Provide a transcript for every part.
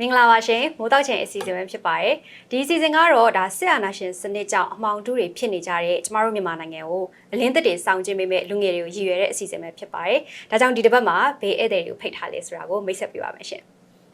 မင်္ဂလာပါရှင်မိုးတောက်ချင်အစီအစဉ်ပဲဖြစ်ပါတယ်ဒီအစီအစဉ်ကတော့ဒါစစ်အာဏာရှင်စနစ်ကြောင့်အမှောင်တူတွေဖြစ်နေကြတဲ့ကျမတို့မြန်မာနိုင်ငံကိုအလင်းသက်တွေစောင့်ကြည့်မိမဲ့လူငယ်တွေကိုရည်ရွယ်တဲ့အစီအစဉ်ပဲဖြစ်ပါတယ်ဒါကြောင့်ဒီတစ်ပတ်မှာဘေးဧည့်သည်တွေကိုဖိတ်ထားလဲဆိုတာကိုမိတ်ဆက်ပြပါမယ်ရှင်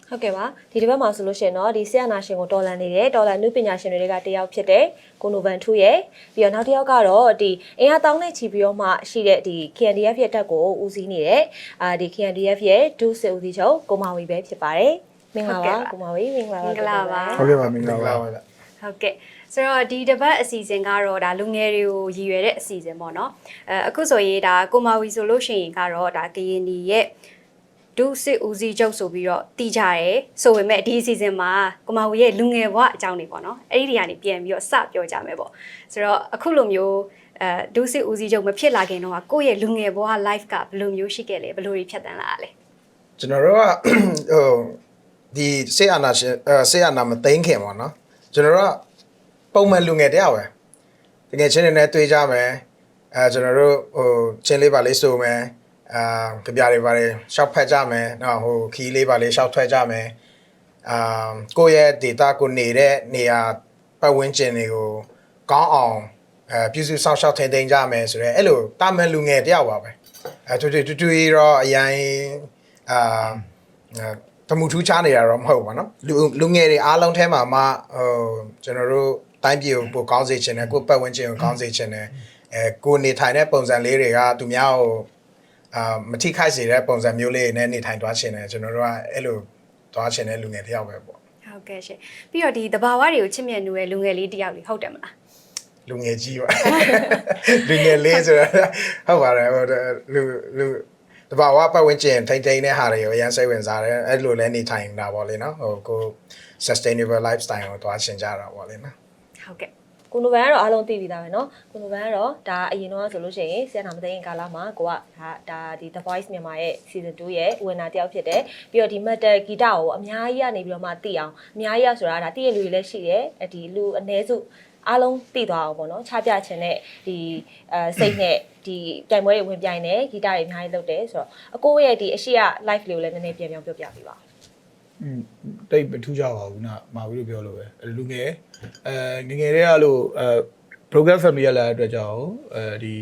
ဟုတ်ကဲ့ပါဒီတစ်ပတ်မှာဆိုလို့ရှိရင်တော့ဒီဆီယနာရှင်ကိုတော်လန်နေတဲ့တော်လန်နုပညာရှင်တွေကတယောက်ဖြစ်တဲ့ကိုနိုဗန်ထူရဲ့ပြီးတော့နောက်တစ်ယောက်ကတော့ဒီအင်အားတောင်းနဲ့ချီပြီးတော့မှရှိတဲ့ဒီ KNDF ရဲ့တက်ကိုဦးစီးနေတဲ့အာဒီ KNDF ရဲ့ဒုစစ်ဦးစီးချုပ်ကိုမာဝီပဲဖြစ်ပါတယ် မင်္ဂလာပါကိုမာဝီမင်္ဂလာပါမင်္ဂလာပါဟုတ်ကဲ့ပါမင်္ဂလာပါဟုတ်ကဲ့ဆိုတော့ဒီတစ်ပတ်အစီအစဉ်ကတော့ဒါလူငယ်တွေကိုရည်ရွယ်တဲ့အစီအစဉ်ပေါ့နော်အဲအခုဆိုရင်ဒါကိုမာဝီဆိုလို့ရှိရင်ကတော့ဒါကရင်ဒီရဲ့ဒုစစ်ဦးစီးချုပ်ဆိုပြီးတော့တည်ကြရဲဆိုပေမဲ့ဒီအစီအစဉ်မှာကိုမာဝီရဲ့လူငယ်ဘဝအကြောင်းတွေပေါ့နော်အဲ့ဒီနေရာနေပြန်ပြီးတော့စပြောကြမယ်ပေါ့ဆိုတော့အခုလိုမျိုးအဲဒုစစ်ဦးစီးချုပ်မဖြစ်လာခင်တော့ကိုယ့်ရဲ့လူငယ်ဘဝ life ကဘယ်လိုမျိုးရှိခဲ့လဲဘယ်လိုတွေဖြတ်တန်းလာတာလဲကျွန်တော်တို့ကဟို ဒီဆေးအာနာရှင်အဲဆေးအာနာမသိမ်းခင်ပေါ့နော်ကျွန်တော်တို့ကပုံမှန်လူငယ်တယောက်ပဲတကယ်ချင်းတွေနဲ့တွေ့ကြမယ်အဲကျွန်တော်တို့ဟိုချင်းလေးပါလေးဆိုမယ်အာကြပြတွေပါလေးရှောက်ဖက်ကြမယ်နော်ဟိုခီးလေးပါလေးရှောက်ထွက်ကြမယ်အာကိုယ့်ရဲ့ data ကိုနေတဲ့နေရာပတ်ဝန်းကျင်တွေကိုကောင်းအောင်အဲပြုစုစောင့်ရှောက်ထိန်းသိမ်းကြမယ်ဆိုတော့အဲ့လိုတာမန်လူငယ်တယောက်ပါပဲအဲတူတူတူတူတော့အရင်အာ တမှုထူးချနေတာတော့မဟုတ်ပါနော်လူလူငယ်တွေအားလုံးထဲမှာမှဟိုကျွန်တော်တို့တိုင်းပြည်ကိုပိုကောင်းစေချင်တယ်ကိုယ့်ပတ်ဝန်းကျင်ကိုကောင်းစေချင်တယ်အဲကိုနေထိုင်တဲ့ပုံစံလေးတွေကသူများကိုအာမထိခိုက်စေတဲ့ပုံစံမျိုးလေးတွေနဲ့နေထိုင်သွားချင်တယ်ကျွန်တော်တို့ကအဲ့လိုသွားချင်တဲ့လူငယ်တယောက်ပဲပေါ့ဟုတ်ကဲ့ရှင်ပြီးတော့ဒီတဘာဝတွေကိုချစ်မြတ်နူရဲ့လူငယ်လေးတစ်ယောက်လေးဟုတ်တယ်မလားလူငယ်ကြီးပါလူငယ်လေးဆိုတော့ဟုတ်ပါတယ်ဟိုလူလူ တဘာဝပတ်ဝန်းကျင်ထိမ့်ထိမ့်တဲ့ဟာတွေကိုအရင်စိတ်ဝင်စားတယ်အဲ့လိုလဲနေထိုင်တာပေါ့လေနော်ဟိုကို sustainable lifestyle ကိုသွားရှင်းကြတာပေါ့လေနော် ဟုတ်ကဲ့ ကိုနိုဗန်ကတော့အားလုံးသိပြီးသားပဲเนาะကိုနိုဗန်ကတော့ဒါအရင်တော့ဆိုလို့ရှိရင်ဆီယနာမသိရင်ကာလာမှာကိုကဒါဒါဒီ The Voice မြန်မာရဲ့ Season 2ရဲ့ဝင်နာတယောက်ဖြစ်တယ်ပြီးတော့ဒီ Metal ဂီတကိုအများကြီးကနေပြီးတော့မှသိအောင်အများကြီးရဆိုတာဒါသိရလူတွေလည်းရှိတယ်ဒီလူအ ਨੇ စု အားလုံးသိသွားအောင်ပေါ့နော်ချပြချင်တဲ့ဒီအဲစိတ်နဲ့ဒီတိုင်ပွဲတွေဝင်ပြိုင်တယ်ဂီတတွေအများကြီးလုပ်တယ်ဆိုတော့အကိုရဲ့ဒီအရှိရ live လေးကိုလည်းနည်းနည်းပြန်ပြောပြပြပေးပါอืมတိတ်မထူးကြပါဘူးနာမာဝီလို့ပြောလို့ပဲအဲ့လူငယ်အဲငယ်ငယ်တည်းကလို့အဲ program family ရလာတဲ့အတွက်ကြောင့်အဲဒီ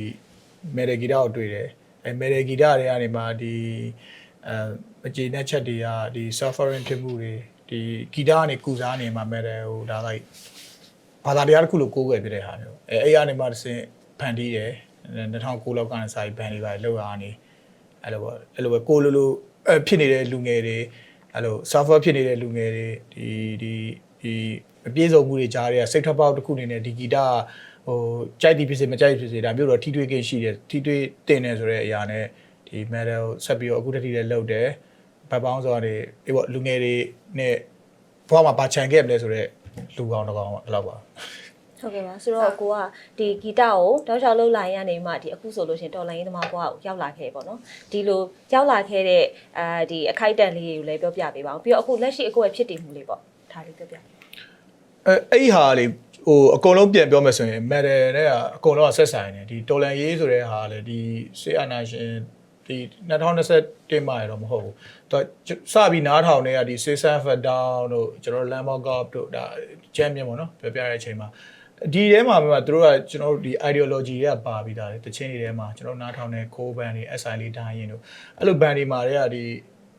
မေရဂီတာကိုတွေ့တယ်အဲမေရဂီတာတွေကနေမှဒီအဲအကျေနပ်ချက်တွေကဒီ suffering ဖြစ်မှုတွေဒီဂီတာကနေကုစားနေမှာမဲ့တယ်ဟိုဒါလိုက် ဘာသာတရားတစ်ခုလို့ကိုးကွယ်ပြတဲ့ဟာမျိုးအဲအဲ့ရနေမှတစ်ဆင့်ဖန်တီးတယ်2009လောက်ကနေစာရေးဘန်တွေပါလောက်ရနေအဲ့လိုပေါ့အဲ့လိုပဲကိုလိုလိုအဲဖြစ်နေတဲ့လူငယ်တွေအဲ့လို suffer ဖြစ်နေတဲ့လူငယ်တွေဒီဒီဒီအပြည့်စုံမှုတွေကြားတွေကစိတ်ထပ်ပေါက်တစ်ခုအနေနဲ့ဒီဂီတာဟိုကြိုက်သည်ဖြစ်စေမကြိုက်သည်ဖြစ်စေဒါမျိုးတော့ထိတွေ့ကိရှိတယ်ထိတွေ့တင်တယ်ဆိုတဲ့အရာနဲ့ဒီ medal ဆက်ပြီးတော့အခုတတိလည်းလုပ်တယ်ဘတ်ပေါင်းဆိုတော့အေးပေါ့လူငယ်တွေနဲ့ဘဝမှာပါချန်ခဲ့မလဲဆိုတော့ လူကောင်းတစ်ကောင်တော့လောက်ပါဟုတ်ကဲ့ပါဆိုတော့ကိုကဒီဂီတကိုတောက်လျှောက်လှုပ်လာရနေမှဒီအခုဆိုလို့ရှရင်တော်လိုင်းရေးသမားဘွားကိုရောက်လာခဲ့ပေါ့နော်ဒီလိုရောက်လာခဲ့တဲ့အာဒီအခိုက်အတန့်လေးတွေကိုလည်းပြောပြပေးပါအောင်ပြီးတော့အခုလက်ရှိအခုရဲ့ဖြစ်တည်မှုလေးပေါ့ဒါလေးပြောပြအဲအဲ့ဒီဟာလေဟိုအကုန်လုံးပြန်ပြောမယ်ဆိုရင် metal နဲ့ကအကုန်လုံးကဆက်ဆိုင်တယ်ဒီတော်လန်ရေးဆိုတဲ့ဟာလေဒီစေအာနာရှင် ဒီ2021မှာရတော့မဟုတ်ဘူးသူစပြီးနားထောင်နေတာဒီ Season of Down တို့ကျွန်တော် Lambo Cup တို့ဒါ champion ပေါ့နော်ပြောပြတဲ့အချိန်မှာဒီထဲမှာမှသူတို့ကကျွန်တော်တို့ဒီ ideology တွေကပါပြီးသားတယ်တချင်းတွေထဲမှာကျွန်တော်နားထောင်တဲ့ core band တွေ SI လေးတိုင်းရင်တို့အဲ့လို band တွေမှာတွေကဒီ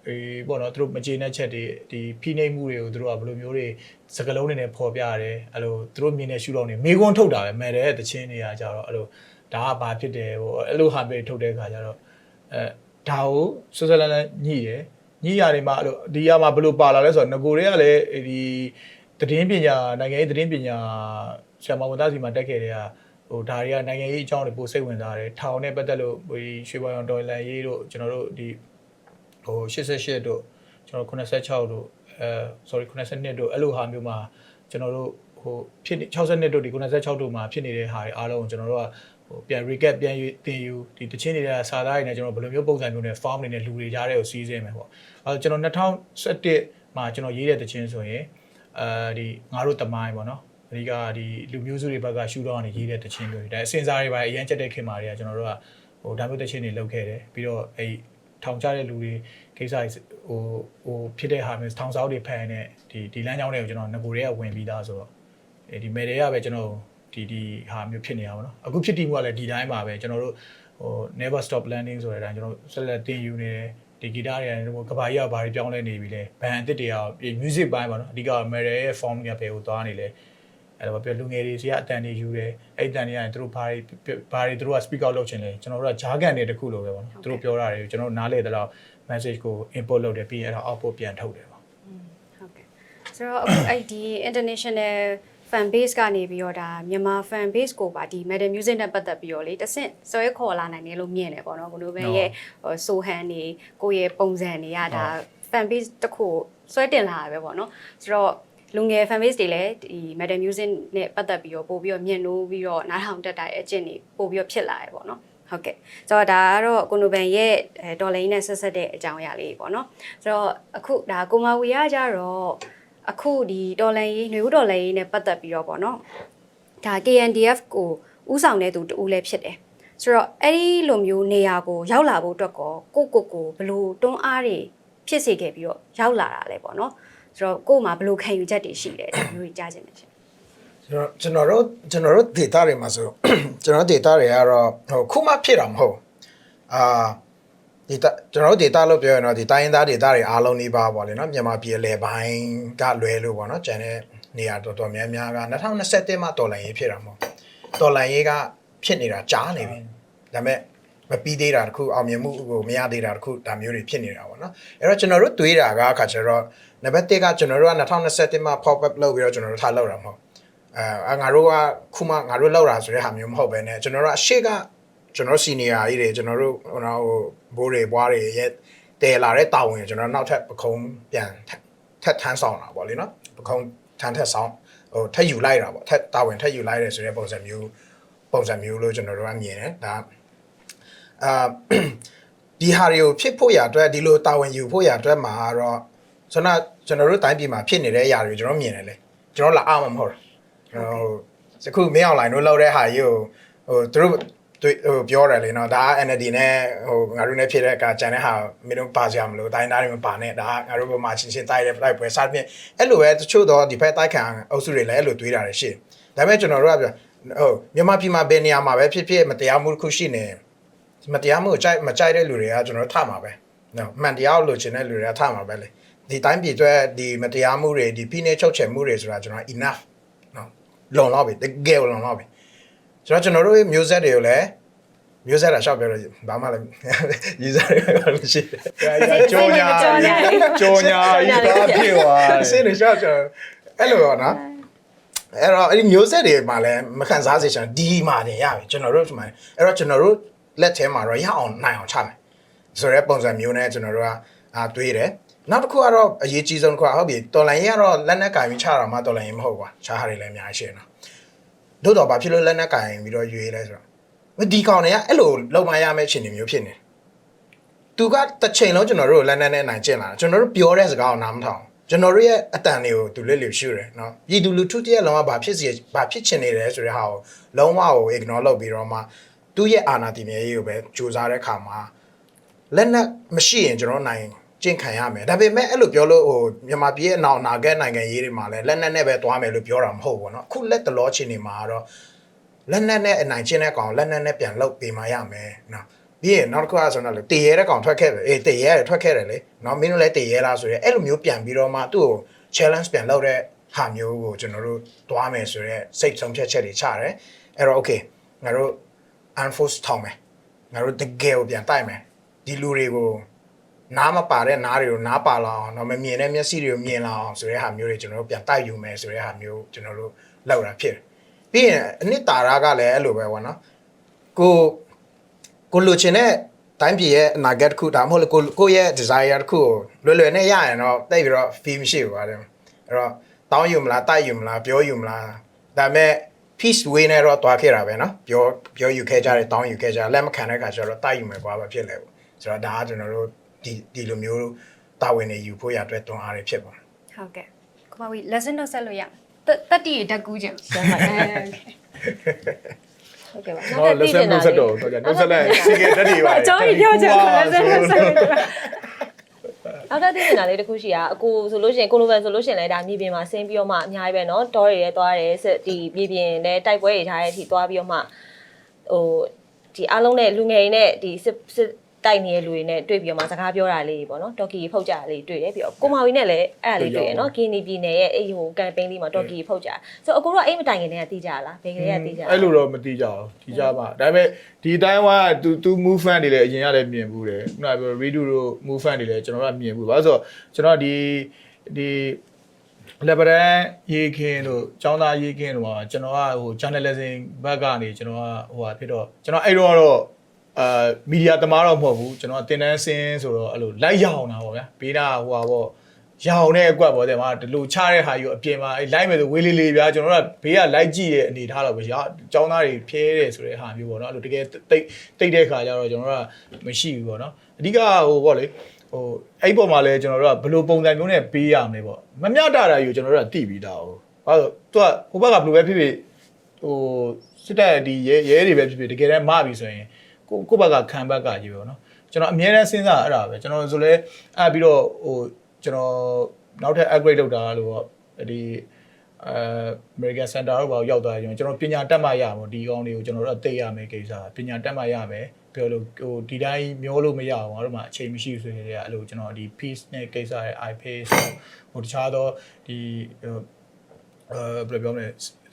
အေးပေါ့နော်သူတို့မကျေနပ်ချက်တွေဒီဖိနှိပ်မှုတွေကိုသူတို့ကဘယ်လိုမျိုးတွေစကလုံးတွေနဲ့ပေါ်ပြရတယ်အဲ့လိုသူတို့မြင်တဲ့ရှုတော့နေမေကွန်းထုတ်တာပဲမဲ့တဲ့တချင်းတွေကကြတော့အဲ့လိုဒါကဘာဖြစ်တယ်ဟိုအဲ့လိုဟာပဲထုတ်တဲ့ခါကျတော့ အဲဒါကိုဆွဆွလန်းလန်းညှိတယ်ညှိရတယ်မှာအဲ့လိုဒီရမှာဘယ်လိုပါလာလဲဆိုတော့ငကိုတွေကလည်းဒီသတင်းပညာနိုင်ငံရေးသတင်းပညာဆရာမဝန်သားစီမှာတက်ခဲ့တဲ့ကဟိုဒါတွေကနိုင်ငံရေးအကြောင်းတွေပိုစိတ်ဝင်စားတယ်ထောင်နဲ့ပတ်သက်လို့ဒီရွှေဘောင်ဒေါ်လာရေးတို့ကျွန်တော်တို့ဒီဟို88တို့ကျွန်တော်86တို့အဲ sorry 92တို့အဲ့လိုဟာမျိုးမှာကျွန်တော်တို့ဟိုဖြစ်နေ62တို့ဒီ96တို့မှာဖြစ်နေတဲ့ဟာတွေအားလုံးကိုကျွန်တော်တို့က ဟိုပြန် recap ပြန်ယူသင်ယူဒီတချင်းနေတဲ့စာသားတွေနဲ့ကျွန်တော်ဘယ်လိုမျိုးပုံစံမျိုးနဲ့ farm တွေနဲ့လူတွေကြားတဲ့ကိုစီးစင်းမယ်ပေါ့အဲကျွန်တော်2017မှာကျွန်တော်ရေးတဲ့တချင်းဆိုရင်အဲဒီငါတို့တမိုင်းပေါ့နော်အဓိကဒီလူမျိုးစုတွေဘက်ကရှူတော့နေရေးတဲ့တချင်းမျိုးတွေဒါအစင်စားတွေပါအရန်ချက်တဲ့ခင်မာတွေကကျွန်တော်တို့ကဟိုဒါမျိုးတချင်းတွေလုပ်ခဲ့တယ်ပြီးတော့အဲထောင်ချတဲ့လူတွေကိစ္စတွေဟိုဟိုဖြစ်တဲ့ဟာမျိုးထောင်စားတွေဖန်နေဒီဒီလမ်းကြောင်းတွေကိုကျွန်တော်ငကိုတွေကဝင်ပြီးသားဆိုတော့ဒီမယ်တွေကပဲကျွန်တော် ဒီဒီဟာမျိုးဖြစ်နေတာပေါ့နော်အခုဖြစ်တည်မှုကလည်းဒီတိုင်းပါပဲကျွန်တော်တို့ဟို never stop landing ဆိုတဲ့အတိုင်းကျွန်တော်ဆက်လက်တင်ယူနေတယ်ဒီဂီတတွေကတော့ကဘာကြီးကဘာတွေပြောင်းလဲနေပြီလဲဘန်အသစ်တွေက music ပိုင်းပါနော်အဓိကမယ်ရဲရဲ့ form ကဘယ်ကိုသွားနေလဲအဲ့တော့ပြောလူငယ်တွေစီကအတန်တွေယူတယ်အဲ့တန်တွေကသူတို့ဘာတွေဘာတွေသူတို့က speak out လုပ်ချင်လဲကျွန်တော်တို့ကဂျားကန်တွေတခုလိုပဲပေါ့နော်သူတို့ပြောတာတွေကျွန်တော်နားလေတဲ့လောက် message ကို input လုပ်တယ်ပြီးရင်အဲ့ဒါ output ပြန်ထုတ်တယ်ပေါ့ဟုတ်ကဲ့ဆိုတော့အခုအဲ့ဒီ international fan base ကနေပြီးတော့ဒါမြန်မာ fan base ကိုပါဒီ metal music နဲ့ပတ်သက်ပြီးတော့လေတဆင့်ဆွဲခေါ်လာနိုင်တယ်လို့မြင်တယ်ပေါ့နော်ကိုလိုဘန်ရဲ့ဟိုဆိုဟန်နေကိုယ့်ရဲ့ပုံစံတွေကဒါ fan base တစ်ခုကိုဆွဲတင်လာတာပဲပေါ့နော်ဆိုတော့လူငယ် fan base တွေလည်းဒီ metal music နဲ့ပတ်သက်ပြီးတော့ပို့ပြီးတော့မြင်လို့ပြီးတော့နားထောင်တက်တာရဲ့အကျင့်တွေပို့ပြီးတော့ဖြစ်လာတယ်ပေါ့နော်ဟုတ်ကဲ့ဆိုတော့ဒါကတော့ကိုနိုဘန်ရဲ့ဒေါ်လာရင်းနဲ့ဆက်ဆက်တဲ့အကြောင်းအရာလေးပေါ့နော်ဆိုတော့အခုဒါကိုမာဝီရကြတော့ အခုဒီဒေါ်လာရေးຫນွေဦးဒေါ်လာရေးနဲ့ပတ်သက်ပြီးတော့ပေါ့နော်ဒါ KNDF ကိုဥဆောင်တဲ့သူတူလည်းဖြစ်တယ်ဆိုတော့အဲ့ဒီလိုမျိုးနေရာကိုရောက်လာဖို့အတွက်ကောကိုကိုကိုဘလို့တွန်းအားတွေဖြစ်စေခဲ့ပြီးတော့ရောက်လာတာလဲပေါ့နော်ဆိုတော့ကို့မှာဘလို့ခံယူချက်တွေရှိတယ်ဒါမျိုးကြီးကြားချင်တယ်ရှင်ကျွန်တော်တို့ကျွန်တော်တို့ data တွေမှာဆိုကျွန်တော်တို့ data တွေကတော့ဟိုခုမှဖြစ်တာမဟုတ်အာ data ကျွန်တော်တို့ data လို့ပြောရင်တော့ဒီတိုင်းရင်းသား data တွေအားလုံးနေပါပေါ့လေနော်မြန်မာပြည်လေပိုင်းကလွဲလို့ပေါ့နော်ကျန်တဲ့နေရာတော်တော်များများက2021မှာတော်လိုင်းရေးဖြစ်တာမဟုတ်တော်လိုင်းရေးကဖြစ်နေတာကြားနေပြီဒါပေမဲ့မပြီးသေးတာတခုအောင်မြင်မှုကိုမရသေးတာတခုဒါမျိုးတွေဖြစ်နေတာပေါ့နော်အဲ့တော့ကျွန်တော်တို့တွေးတာကအခါကျတော့နံပါတ်1ကကျွန်တော်တို့က2021မှာ pop up လုပ်ပြီးတော့ကျွန်တော်တို့ထားလောက်တာမဟုတ်အဲငါတို့ကခုမှငါတို့လောက်တာဆိုတဲ့ဟာမျိုးမဟုတ်ပဲねကျွန်တော်တို့အရှိက ကျွန်တော် senior ကြီးတွေကျွန်တော်တို့ဟိုတော့ဘိုးတွေဘွားတွေရဲ့တဲလာတဲ့တာဝန်ကျွန်တော်နောက်ထပ်ပခုံးပြန်ထက်ထမ်းဆောင်တာပေါ့လေနော်ပခုံးထမ်းထက်ဆောင်ဟိုထက်ယူလိုက်တာပေါ့ထက်တာဝန်ထက်ယူလိုက်တယ်ဆိုတဲ့ပုံစံမျိုးပုံစံမျိုးလို့ကျွန်တော်တို့ကမြင်တယ်ဒါအာဒီဟာတွေကိုဖြစ်ဖို့ရအတွက်ဒီလိုတာဝန်ယူဖို့ရအတွက်မှာတော့ဆိုတော့ကျွန်တော်တို့တိုင်းပြည်မှာဖြစ်နေတဲ့အရာတွေကျွန်တော်မြင်တယ်လေကျွန်တော်လာအောင်မဟုတ်ဘူးဟိုစခုမင်းအောင်လိုင်းတို့လောက်တဲ့ဟာကြီးကိုဟိုသူတို့ တွေ့ဟိုပြောတယ်လေနော်ဒါက NLD နဲ့ဟိုငါတို့နဲ့ဖြစ်တဲ့အခါကျန်တဲ့ဟာမင်းတို့ပါကြမလို့တိုင်းသားတွေမပါနဲ့ဒါကငါတို့ဘက်မှာချင်းချင်းတိုက်တဲ့တိုက်ပွဲစသဖြင့်အဲ့လိုပဲတချို့တော့ဒီဘက်တိုက်ခံအုပ်စုတွေလည်းအဲ့လိုတွေးတာတွေရှိတယ်ဒါပေမဲ့ကျွန်တော်တို့ကပြောဟိုမြန်မာပြည်မှာဘယ်နေရာမှာပဲဖြစ်ဖြစ်မတရားမှုတစ်ခုရှိနေမတရားမှုကိုကြိုက်မကြိုက်တဲ့လူတွေကကျွန်တော်တို့ထမှာပဲနော်မှန်တရားကိုလိုချင်တဲ့လူတွေကထမှာပဲလေဒီတိုင်းပြည်အတွက်ဒီမတရားမှုတွေဒီဖိနှိပ်ချုပ်ချယ်မှုတွေဆိုတာကျွန်တော် enough နော်လုံလောက်ပြီတကယ်လုံလောက်ပြီ ဆိုတော့ကျွန်တော်တို့မျိုးဆက်တွေကိုလည်းမျိုးဆက်တာရှောက်ပြောလို့ဘာမှလည်း user တွေမရှိဘူးကြောညာကြောညာကြီးပါဖြစ်သွားစင်းနေရှောက်ကျွန်တော်အဲ့လိုတော့နော်အဲ့တော့အဲ့ဒီမျိုးဆက်တွေမှာလည်းမခံစားစေချင်ဒီမှာတင်ရပြီကျွန်တော်တို့ဒီမှာအဲ့တော့ကျွန်တော်တို့လက်ထဲမှာတော့ရအောင်နိုင်အောင်ချမယ်ဆိုတဲ့ပုံစံမျိုးနဲ့ကျွန်တော်တို့ကအာတွေးတယ်နောက်တစ်ခုကတော့အရေးကြီးဆုံးတစ်ခုကဟုတ်ပြီတော်လိုင်းရင်ကတော့လက်နက်ကင်ပြီးချတာမှတော်လိုင်းရင်မဟုတ်ပါချားဟာတွေလည်းအများကြီးရှိနေ တော့တို့တော့ဘာဖြစ်လို့လက်နက်ကင်ပြီးတော့ရွေးလဲဆိုတော့ဒီကောင်တွေကအဲ့လိုလုံမရမယ့်အခြေအနေမျိုးဖြစ်နေတယ်သူကတစ်ချိန်လုံးကျွန်တော်တို့လက်နက်နဲ့နိုင်ကျင့်လာတာကျွန်တော်တို့ပြောတဲ့စကားကိုနားမထောင်ကျွန်တော်တို့ရဲ့အတန်တွေကိုသူလက်လျူရှုတယ်နော်ပြည်သူလူထုတည်းလုံးဝဘာဖြစ်စီဘာဖြစ်ချင်နေတယ်ဆိုတဲ့ဟာကိုလုံးဝကို ignore လုပ်ပြီးတော့မှသူ့ရဲ့အာဏာတည်မြဲရေးကိုပဲကြိုးစားတဲ့ခါမှာလက်နက်မရှိရင်ကျွန်တော်နိုင် ကျင့်ခံရမယ်ဒါပေမဲ့အဲ့လိုပြောလို့ဟိုမြန်မာပြည်ရဲ့နောက်အနာဂတ်နိုင်ငံရေးတွေမှာလည်းလက်နက်နဲ့ပဲသွားမယ်လို့ပြောတာမဟုတ်ဘူးเนาะအခုလက်တလောချင်းနေမှာကတော့လက်နက်နဲ့အနိုင်ကျင့်တဲ့ကောင်လက်နက်နဲ့ပြန်လုတ်ပေးမှရမယ်เนาะပြီးရင်နောက်တစ်ခုကဆိုတော့လေတည်ရဲတဲ့ကောင်ထွက်ခဲ့တယ်အေးတည်ရဲတယ်ထွက်ခဲ့တယ်လေเนาะမင်းတို့လည်းတည်ရဲလားဆိုရဲအဲ့လိုမျိုးပြန်ပြီးတော့မှသူ့ကို challenge ပြန်လုပ်တဲ့ဟာမျိုးကိုကျွန်တော်တို့သွားမယ်ဆိုရဲစိတ်ဆုံးဖြတ်ချက်တွေချတယ်အဲ့တော့ okay ငါတို့ unforce ထောင်းမယ်ငါတို့တကယ်ကိုပြန်တိုက်မယ်ဒီလူတွေကို နားမပါတဲ့နားတွေကိုနားပါလာအောင်တော့မမြင်တဲ့မျက်စိတွေကိုမြင်လာအောင်ဆိုတဲ့ဟာမျိုးတွေကျွန်တော်တို့ပြန်တိုက်ယူမယ်ဆိုတဲ့ဟာမျိုးကျွန်တော်တို့လောက်တာဖြစ်တယ်ပြီးရင်အနှစ်တာရကလည်းအဲ့လိုပဲဗောနော်ကိုကိုလိုချင်တဲ့တိုင်းပြည်ရဲ့အနာဂတ်တစ်ခုဒါမှမဟုတ်လေကိုကိုရဲ့ desire တစ်ခုကိုလွယ်လွယ်နဲ့ရရင်တော့တိတ်ပြီးတော့ feel မရှိဘူးပါတယ်အဲ့တော့တောင်းယူမလားတိုက်ယူမလားပြောယူမလားဒါပေမဲ့ peace way နဲ့တော့တွားခဲ့တာပဲเนาะပြောပြောယူခဲ့ကြတယ်တောင်းယူခဲ့ကြတယ်လက်မခံတဲ့ခါကျတော့တိုက်ယူမယ်ကွာပဲဖြစ်လဲပေါ့ဆိုတော့ဒါကကျွန်တော်တို့ ဒီဒီလိုမျိုးတာဝန်တွေယူဖို့ရအတွက်တွန်းအားတွေဖြစ်ပါတယ် ဟုတ်ကဲ့ကိုမဝီ lesson တော့ဆက်လို့ရတတတိဓာတ်ကူးခြင်းဟုတ်ဟုတ် ဟုတ်ကဲ့ပါ ကျွန်တော်လက်ဆက်နှုတ်ဆက်တော့တော့ကြာနှုတ်ဆက်လိုက်စီကတက်တွေပါ ကျောင်းကြီးပြောချင်တယ်လက်ဆက်နှုတ်ဆက်တယ် နောက်ထပ်သိနေတာလေးတစ်ခုရှိတာအကိုဆိုလို့ရှိရင်ကိုလိုဗန်ဆိုလို့ရှိရင်လည်းဒါမြေပြင်မှာဆင်းပြီးတော့မှအများကြီးပဲเนาะတောတွေရဲသွားတယ်ဆက်ဒီမြေပြင်နဲ့တိုက်ပွဲတွေထားတဲ့အထိသွားပြီးတော့မှဟိုဒီအားလုံးနဲ့လူငယ်တွေနဲ့ဒီစစ်စစ် တိုက်နေတဲ့လူတွေနဲ့တွေ့ပြီးတော့မှစကားပြောတာလေးပေါ့နော်တော်ကီဖုတ်ကြတာလေးတွေ့တယ်ပြီးတော့ကိုမာဝီနဲ့လည်းအဲ့ဒါလေးတွေ့ရနော်ဂီနီပြည်နယ်ရဲ့အဲ့ဟိုကမ်ပိန်းလေးမှာတော်ကီဖုတ်ကြဆိုတော့အကိုတို့ကအိမ်မတိုင်ခင်တည်းကတီးကြလားဘယ်ကလေးကတီးကြလားအဲ့လိုတော့မတိကြဘူးတီးကြပါဒါပေမဲ့ဒီတိုင်းဝါသူသူ move fan တွေလည်းအရင်ကလည်းမြင်ဘူးတယ်ခုနကပြော redo တို့ move fan တွေလည်းကျွန်တော်တို့ကမြင်ဘူးဘာလို့ဆိုတော့ကျွန်တော်ဒီဒီလက်ပရန်ရေခင်းတို့ចောင်းသားရေခင်းတို့မှာကျွန်တော်ကဟို journalism ဘက်ကနေကျွန်တော်ကဟိုဟာဖြစ်တော့ကျွန်တော်အဲ့တော့ကတော့ အာမီဒီယာသမားတော့မဟုတ်ဘူးကျွန်တော်တင်တန်းစင်းဆိုတော့အဲ့လိုလိုက်ရအောင်တာပေါ့ဗျာဘေးနာဟိုဟာပေါ့ရောင်တဲ့အကွက်ပေါ့တဲ့မှာဒီလိုချတဲ့ဟာကြီးကိုအပြင်မှာအဲ့လိုက်မယ်ဆိုဝေးလေးလေးဗျာကျွန်တော်တို့ကဘေးကလိုက်ကြည့်တဲ့အနေထားတော့ပဲရာចောင်းသားတွေဖျဲတယ်ဆိုတဲ့ဟာမျိုးပေါ့နော်အဲ့လိုတကယ်တိတ်တိတ်တဲ့ခါကျတော့ကျွန်တော်တို့ကမရှိဘူးပေါ့နော်အဓိကဟိုပေါ့လေဟိုအဲ့ပေါ်မှာလဲကျွန်တော်တို့ကဘယ်လိုပုံစံမျိုးနဲ့ပေးရမလဲပေါ့မမျှတာတာယူကျွန်တော်တို့ကတိပြီးသားဟုတ်ဘာလို့သူကဟိုဘက်ကဘယ်လိုပဲဖြစ်ဖြစ်ဟိုစစ်တပ်ဒီရဲရဲတွေပဲဖြစ်ဖြစ်တကယ်တမ်းမပြီဆိုရင် ကိုကိုဘက်ကခံဘက်ကကြီးပဲပေါ့နော်ကျွန်တော်အများနဲ့စဉ်းစားအဲ့ဒါပဲကျွန်တော်ဆိုလဲအဲ့ပြီးတော့ဟိုကျွန်တော်နောက်ထပ် upgrade လုပ်တာလို့ပေါ့ဒီအဲ American Center တော့ဘာရောက်သွားကြကျွန်တော်ပညာတတ်မှရမှာဒီကောင်းလေးကိုကျွန်တော်တို့အသိရမယ်ကိစ္စပညာတတ်မှရမယ်ပြောလို့ဟိုဒီတိုင်းမျောလို့မရအောင်ငါတို့မှအချိန်မရှိဆိုရင်လည်းအဲ့လိုကျွန်တော်ဒီ peace နဲ့ကိစ္စရဲ့ iPace ဟိုတခြားသောဒီဟိုအဲဘယ်လိုပြောမလဲ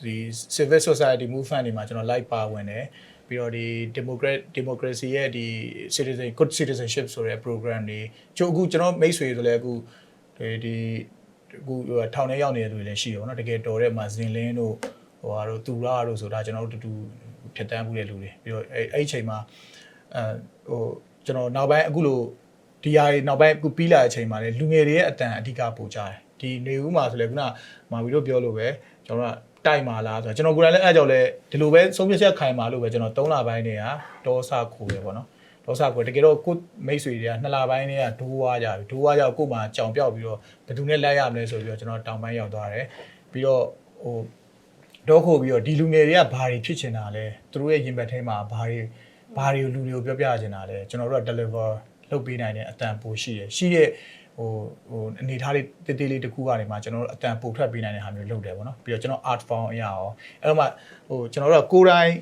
ဒီ civil society movement တွေမှာကျွန်တော် like ပါဝင်တယ် ပြီးတော့ဒီ democrat democracy ရဲ့ဒီ citizen good citizenship ဆိုတဲ့ program တွေချို့အခုကျွန်တော်မိတ်ဆွေဆိုလဲအခုဒီဒီအခုထောင်ထဲရောက်နေတဲ့လူတွေလည်းရှိတယ်ဗောနော်တကယ်တော်တဲ့မှာဇင်လင်းတို့ဟိုဟာတို့သူရတို့ဆိုတာကျွန်တော်တို့တူတူဖြတ်တန်းမှုတဲ့လူတွေပြီးတော့အဲ့အဲ့အချိန်မှာအဲဟိုကျွန်တော်နောက်ပိုင်းအခုလိုဒီဟာတွေနောက်ပိုင်းအခုပြီးလာတဲ့အချိန်မှာလေလူငယ်တွေရဲ့အတန်အဓိကပိုကြတယ်ဒီနေဦးမှာဆိုလဲခုနမာဝီတို့ပြောလို့ပဲကျွန်တော်က တိုက်မှာလားဆိုတော့ကျွန်တော်ကိုယ်တိုင်လည်းအဲ့ကြောင့်လဲဒီလိုပဲဆုံးဖြတ်ချက်ခိုင်မှာလို့ပဲကျွန်တော်3လပိုင်းနေကဒေါစာခိုးပဲပေါ့နော်ဒေါစာကိုတကယ်တော့ကိုမိတ်ဆွေတွေကနှစ်လပိုင်းတည်းကဒိုးဝါကြပြီဒိုးဝါကြောက်ကိုမှကြောင်ပြောက်ပြီးတော့ဘယ်သူနဲ့လိုက်ရမလဲဆိုပြီးတော့ကျွန်တော်တောင်ပိုင်းရောက်သွားတယ်ပြီးတော့ဟိုတော့ခို့ပြီးတော့ဒီလူငယ်တွေကဘာတွေဖြစ်ချင်တာလဲသူတို့ရဲ့ရင်ဘတ်ထဲမှာဘာတွေဘာတွေကိုလူတွေကိုပြောပြချင်တာလဲကျွန်တော်တို့က deliver လုပ်ပေးနိုင်တဲ့အတန်ပိုရှိတယ်ရှိတဲ့ ဟိုဟိုအနေထားလေးတေးသေးလေးတစ်ခုကနေမှကျွန်တော်တို့အတန်ပိုထွက်ပေးနိုင်တဲ့ဟာမျိုးလုပ်တယ်ပေါ့နော်ပြီးတော့ကျွန်တော် art form အရာရောအဲ့တော့မှဟိုကျွန်တော်တို့ကကိုယ်တိုင်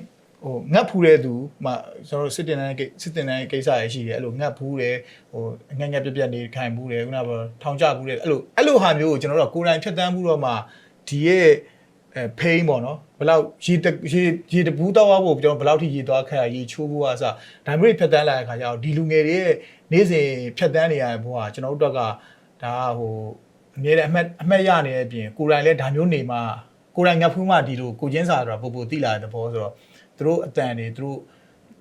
ဟိုငတ်ဖူးတဲ့သူမှကျွန်တော်တို့စစ်တင်တဲ့စစ်တင်တဲ့ကိစ္စရရှိတယ်အဲ့လိုငတ်ဖူးတယ်ဟိုငက်ငက်ပြက်ပြက်နေခိုင်ဖူးတယ်ခုနကထောင်ကျဖူးတယ်အဲ့လိုအဲ့လိုဟာမျိုးကိုကျွန်တော်တို့ကကိုယ်တိုင်ဖြတ်တန်းမှုတော့မှဒီရဲ့အဲဖိန်းပေါ့နော်ဘယ်လောက်ရေတရေရေတပူးတော့ဖို့ကျွန်တော်ဘယ်လောက်ထိရေသွားခက်ရရေချိုးဖို့အစဒါမျိုးဖြတ်တန်းလာတဲ့ခါကျတော့ဒီလူငယ်တွေရဲ့ နေ့စဉ်ဖြတ်တန်းနေရတဲ့ဘဝကျွန်တော်တို့တော့ကဒါဟိုအမြဲတမ်းအမှတ်အမှတ်ရနေတဲ့အပြင်ကိုယ်တိုင်လည်းဒါမျိုးနေမှာကိုယ်တိုင်ငတ်ဖူးမှဒီလိုကိုချင်းစာဆိုတာပို့ပို့တိလာတဲ့သဘောဆိုတော့သူတို့အတန်တွေသူတို့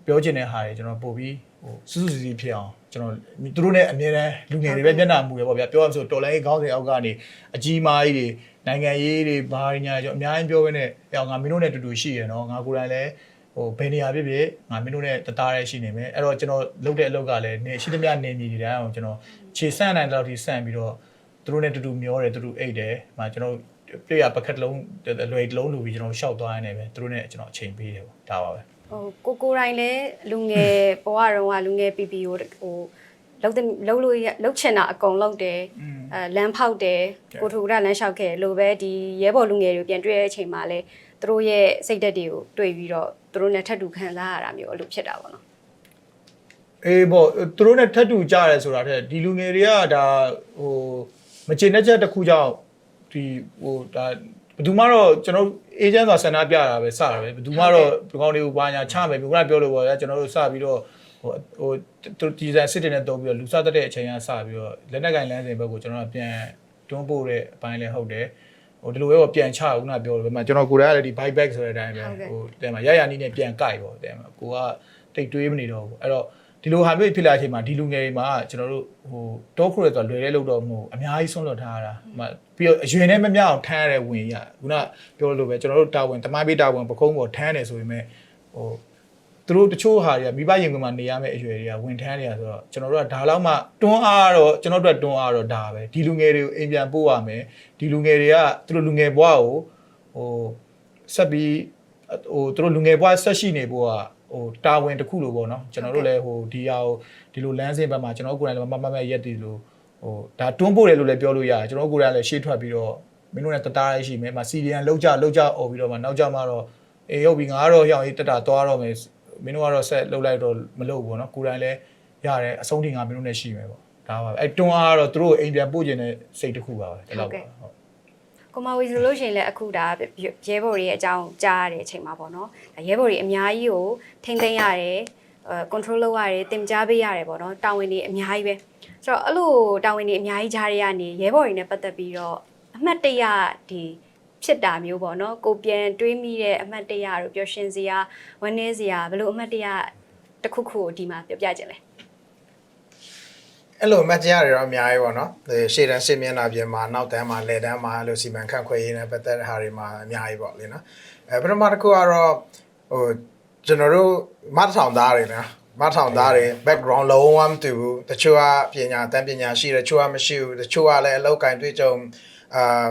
ပြောချင်တဲ့ဟာတွေကျွန်တော်ပို့ပြီးဟိုစူးစူးစီစီဖြစ်အောင်ကျွန်တော်သူတို့ ਨੇ အမြဲတမ်းလူငယ်တွေပဲမျက်နှာမူရပေါ့ဗျာပြောရမဆိုတော်လိုင်းခေါင်းစဉ်အောက်ကနေအကြီးမားကြီးတွေနိုင်ငံရေးတွေဘာညာကျွန်တော်အများကြီးပြောရင်းနဲ့ဟောငါမင်းတို့ ਨੇ တူတူရှိရနော်ငါကိုယ်တိုင်လည်း ဟိုဘယ်နေရာဖြစ်ဖြစ်ငါမင်းတို့နဲ့တသားရဲရှိနေမယ်အဲ့တော့ကျွန်တော်လုပ်တဲ့အလုပ်ကလည်းနေရှိသမျှနေမြည်နေတိုင်းအောင်ကျွန်တော်ခြေဆန့်နိုင်တဲ့လောက်ထိဆန့်ပြီးတော့သူတို့နဲ့တူတူမျောတယ်တူတူအိတ်တယ်မှကျွန်တော် player ပကတ်လုံးလွယ်လုံးလူပြီးကျွန်တော်ရှောက်သွားနေတယ်ပဲသူတို့နဲ့ကျွန်တော်အချိန်ပေးတယ်ပေါ့ဒါပါပဲဟိုကိုကိုတိုင်းလည်းလူငယ်ဘဝတုန်းကလူငယ် PP ကိုဟိုလုံးလုံးလို့လုံးချင်တာအကုန်လုံးတယ်အဲလမ်းဖောက်တယ်ကိုထူကလမ်းလျှောက်ခဲ့လို့ပဲဒီရဲဘော်လူငယ်တွေပြန်တွေ့တဲ့အချိန်မှာလည်း သူတို့ရဲ့စိတ်ဓာတ်တွေကိုတွေ့ပြီးတော့သူတို့နဲ့ထပ်တူခံစားရတာမျိုးအဲ့လိုဖြစ်တာပေါ့နော်အေးပေါ့သူတို့ ਨੇ ထပ်တူကြရဲဆိုတာတဲ့ဒီလူငယ်တွေကဒါဟိုမချေနှက်ချက်တစ်ခုကြောင့်ဒီဟိုဒါဘယ်သူမှတော့ကျွန်တော်အေဂျင့်ဆိုတာဆန္ဒပြတာပဲစတာပဲဘယ်သူမှတော့ဒီကောင်တွေကိုဘာညာချမယ်ဘယ်ခုနပြောလို့ပေါ့ဗျာကျွန်တော်တို့စပြီးတော့ဟိုဟိုသူဒီဇိုင်းစစ်တင်နဲ့တုံးပြီးတော့လူစားတတ်တဲ့အချိန်ကစပြီးတော့လက်နက်ကင်လမ်းစဉ်ဘက်ကိုကျွန်တော်ကပြန်တွန်းပို့တဲ့အပိုင်းလည်းဟုတ်တယ် ဟိုဒီလိုပဲပေါ့ပြန်ချခုနပြောလို့ပဲမှာကျွန်တော်ကိုယ်တိုင်ကလည်းဒီ bike back ဆိုတဲ့အတိုင်းပဲဟိုတဲ့မှာရရနီးနဲ့ပြန်ကြိုက်ပေါ့တဲ့မှာကိုကတိတ်တွေးမနေတော့ဘူးအဲ့တော့ဒီလိုဟာမျိုးဖြစ်လာတဲ့အချိန်မှာဒီလူငယ်တွေမှာကျွန်တော်တို့ဟိုတောခရဲဆိုလွယ်တဲ့လို့တော့မဟုတ်အများကြီးဆွန့်လွတ်ထားရတာဟိုပြီးတော့အရွယ်နဲ့မမြောက်အောင်ထမ်းရတဲ့ဝင်ရခုနပြောလို့ပဲကျွန်တော်တို့တာဝန်တမိုင်းပေးတာဝန်ပကုံးပေါ်ထမ်းတယ်ဆိုပေမဲ့ဟို သူတို့တချို့ဟာတွေကမိဘရင်ခွင်မှာနေရမယ့်အရွယ်တွေကဝင်ထမ်းနေရဆိုတော့ကျွန်တော်တို့ကဒါလောက်မှတွန်းအားတော့ကျွန်တော်တို့ကတွန်းအားတော့ဒါပဲဒီလူငယ်တွေကိုအိမ်ပြန်ပို့ရမယ်ဒီလူငယ်တွေကသူတို့လူငယ်ဘဝကိုဟိုဆက်ပြီးဟိုသူတို့လူငယ်ဘွားဆက်ရှိနေဖို့ကဟိုတာဝန်တစ်ခုလိုပေါ့နော်ကျွန်တော်တို့လည်းဟိုဒီဟာကိုဒီလိုလမ်းစဉ်ဘက်မှာကျွန်တော်တို့ကိုယ်တိုင်လည်းမမမရက်တည်လို့ဟိုဒါတွန်းပို့တယ်လို့လည်းပြောလို့ရတယ်ကျွန်တော်တို့ကိုယ်တိုင်လည်းရှေ့ထွက်ပြီးတော့မင်းတို့နဲ့တသားရရှိမယ်မစီဒီယန်လောက်ကြလောက်ကြអော်ပြီးတော့မှနောက်ကြမှာတော့အေးဟုတ်ပြီငါကတော့ရောက်ရေးတက်တာသွားတော့မယ် မင်းတို့ကတော့ဆက်လှုပ်လိုက်တော့မလုပ်ဘူးเนาะကိုယ်တိုင်လည်းရတယ်အဆုံးထိငါမင်းတို့နဲ့ရှိမယ်ပေါ့ဒါပါပဲအဲတွန်းအားကတော့သူတို့အိမ်ပြန်ပို့ခြင်းနဲ့စိတ်တစ်ခုပါပဲဒီလောက်ပါဟုတ် ကိုမဝီဆိုလို့ရှိရင်လည်းအခုဒါရဲဘော်တွေရဲ့အကြောင်းကြားရတဲ့အချိန်မှာပေါ့နော်ဒါရဲဘော်တွေအများကြီးကိုထိမ့်သိမ်းရတယ်အဲ control လုပ်ရတယ်တင်ကြားပေးရတယ်ပေါ့နော်တာဝန်တွေအများကြီးပဲဆိုတော့အဲ့လိုတာဝန်တွေအများကြီးကြားရရနေရဲဘော်တွေနဲ့ပတ်သက်ပြီးတော့အမှတ်တရဒီ ဖြစ်တာမျိုးပေါ့နော်ကိုပြန်တွေးမိတဲ့အမှတ်တရတို့ပျော်ရွှင်စရာဝမ်းနည်းစရာဘယ်လိုအမှတ်တရတစ်ခုခုကိုဒီမှာပြောပြခြင်းလဲအဲ့လိုမတ်တရားတွေတော့အများကြီးပေါ့နော်ဒီရှေ့တန်းရှေ့မျက်နှာပြင်မှာနောက်တန်းမှာလယ်တန်းမှာအဲ့လိုစီမံခန့်ခွဲရေးနဲ့ပတ်သက်တဲ့ဟာတွေမှာအများကြီးပေါ့လေနော်အဲပထမတစ်ခုကတော့ဟိုကျွန်တော်တို့မတ်ထောင်သားတွေနော်မတ်ထောင်သားတွေ background လုံးဝမတူဘူးတချို့ကပညာတန်းပညာရှိတယ်တချို့ကမရှိဘူးတချို့ကလည်းအလောက်ကင်တွေ့ကြုံအာ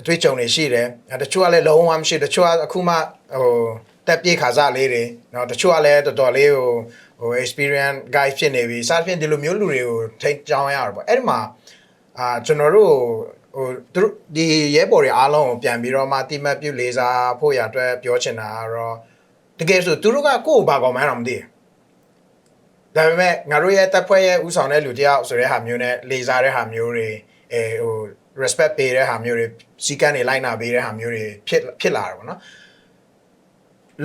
အတွေ့အကြုံတွေရှိတယ်အဲတချို့ကလည်းလုံးဝမရှိတချို့ကအခုမှဟိုတက်ပြေခါစားလေးတွေเนาะတချို့ကလည်းတော်တော်လေးဟိုဟို experience guide ဖြစ်နေပြီစသဖြင့်ဒီလိုမျိုးလူတွေကိုထိန်းကြောင်းရတာပေါ့အဲ့ဒီမှာအာကျွန်တော်တို့ဟိုသူတို့ဒီရဲဘော်တွေအားလုံးကိုပြန်ပြီးတော့မှတိမတ်ပြုလေးစားဖို့ရအတွက်ပြောချင်တာကတော့တကယ်ဆိုသူတို့ကကိုယ့်ကိုဘာကောင်မှန်းတော့မသိဘူးဒါပေမဲ့ငါတို့ရဲ့တပ်ဖွဲ့ရဲ့ဥဆောင်တဲ့လူတယောက်ဆိုတဲ့ဟာမျိုးနဲ့လေးစားတဲ့ဟာမျိုးတွေအဲဟို respect ပေးတဲ့ဟာမျိုးတွေစီကံတွေလိုက်နာပေးတဲ့ဟာမျိုးတွေဖြစ်ဖြစ်လာတယ်ပေါ့နော်